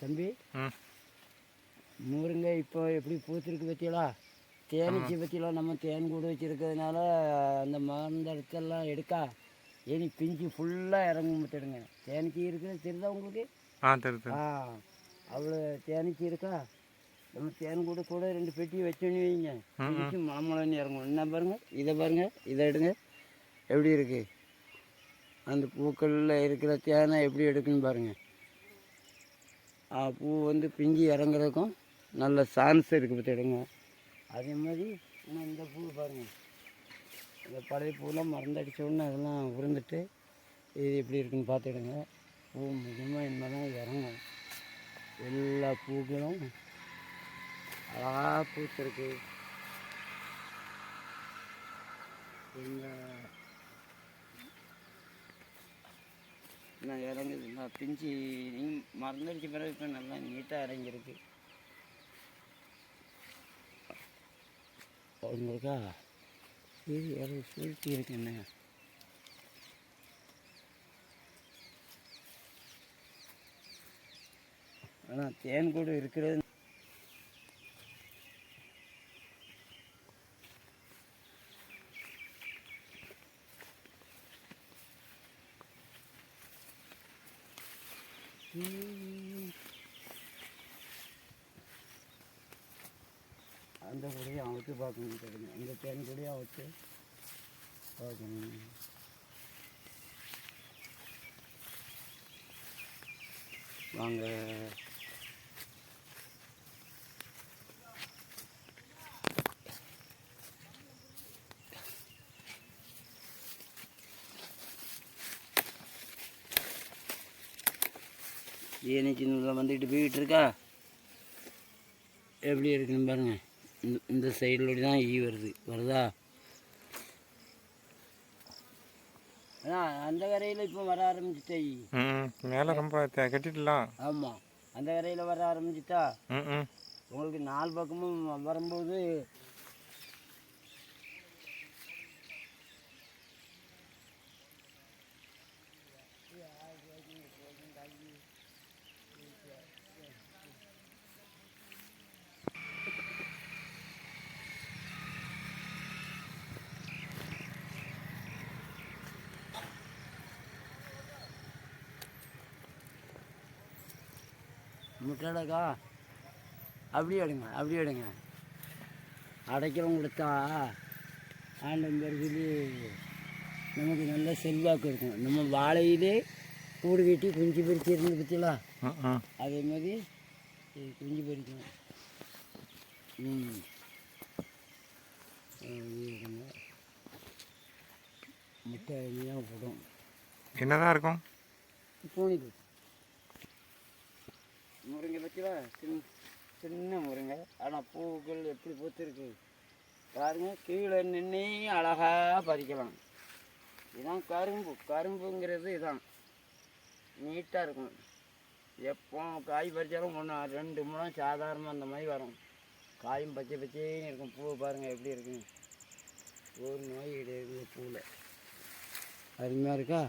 தம்பி. முருங்கை இப்போ எப்படி பூத்திருக்கு பற்றியலா தேனீச்சி பற்றிலாம் நம்ம தேன் கூடு வச்சுருக்கிறதுனால அந்த மருந்தெடுத்தெல்லாம் எடுக்கா. இனி பிஞ்சு ஃபுல்லாக இறங்கும் பார்த்துடுங்க தேனீச்சி இருக்குது தெரியுதா உங்களுக்கு? ஆ தெரியுது ஆ அவ்வளோ தேனீச்சி இருக்கா? நம்ம தேன் கூட கூட ரெண்டு பெட்டி வச்சோன்னு வைங்க. பிஞ்சு மாம்பழம் இறங்கும். என்ன பாருங்க? இதை பாருங்க. இதை எடுங்க. எப்படி இருக்கு? அந்த பூக்களில் இருக்கிற தேனை எப்படி எடுக்குன்னு பாருங்க. ஆ, பூ வந்து பிஞ்சு இறங்குறதுக்கும் நல்ல சான்ஸ் இருக்குது பார்த்துடுங்க அதே மாதிரி இன்னும் இந்த பூ பாருங்கள் இந்த பழைய பூலாம் மறந்தடிச்ச உடனே அதெல்லாம் உருந்துட்டு இது எப்படி இருக்குன்னு பார்த்துடுங்க பூ முக்கியமாக இனிமேல் தான் இறங்கும். எல்லா பூக்களும் அழகாக பூத்திருக்கு. எங்கள் நான் இறங்குது. நான் பிஞ்சு நீ மறந்தடிச்ச பிறகு இப்போ நல்லா நீட்டாக இறங்கியிருக்கு. உங்களுக்கா இது இறங்கி சுருட்டி இருக்கு என்ன? ஆனால் தேன் கூட இருக்கிறது அந்த கூடையும் அவுத்து பார்க்கணும் தெரியுங்க அந்த தேன் கூடையும் அவுத்து பார்க்கணும். வாங்க. ஏனிச்சின்னுள்ள வந்துக்கிட்டு போய்கிட்டு இருக்கா எப்படி இருக்குன்னு பாருங்க. இந்த இந்த சைடில் தான் ஈ வருது. வருதா? அதான் அந்த கரையில் இப்போ வர ஆரம்பிச்சிட்டா ஈ ம் மேலே ரொம்ப கட்டிடலாம் ஆமாம் அந்த கரையில் வர ஆரம்பிச்சிட்டா? உங்களுக்கு நாலு பக்கமும் வரும்போது முட்டடக்கா அப்படியே எடுங்க அப்படியே எடுங்க. அடைக்கிறவங்க கொடுத்தா ஆண்டம் பேர் சொல்லி நமக்கு நல்ல செல்வாக்கு இருக்கும். நம்ம வாழையிலே கூடு கட்டி குஞ்சு பறிச்சு இருந்து பற்றிங்களா ம் ம் அதே மாதிரி குஞ்சு பறிக்கணும். ம். முட்டை போடும். என்னதான் இருக்கும்? பூனிக்கு. முருங்கை பற்றிவா சின் சின்ன முருங்கை. ஆனால் பூக்கள் எப்படி பூத்திருக்கு? பாருங்கள் கீழே நின்று அழகாக பறிக்கலாம். இதான் கரும்பு. கரும்புங்கிறது இதுதான் நீட்டாக இருக்கும். எப்போ காய் பறித்தாலும் ஒன்று ரெண்டு மூணு சாதாரணமாக அந்த மாதிரி வரும். காயும் பச்சை பச்சைன்னு இருக்கும். பூவை பாருங்கள் எப்படி இருக்குன்னு ஒரு நோய் கிடையாது பூவில். அருமையாக இருக்கா?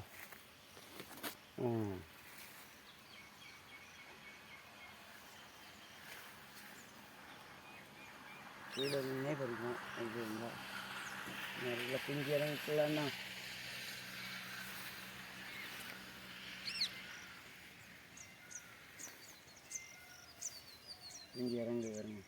ம் கீழே நின்னே பறிக்கும் அப்படி இருந்தால் நிறைய பிஞ்சு இறங்கிக்கலாம்னா இங்கே இறங்கி வருங்க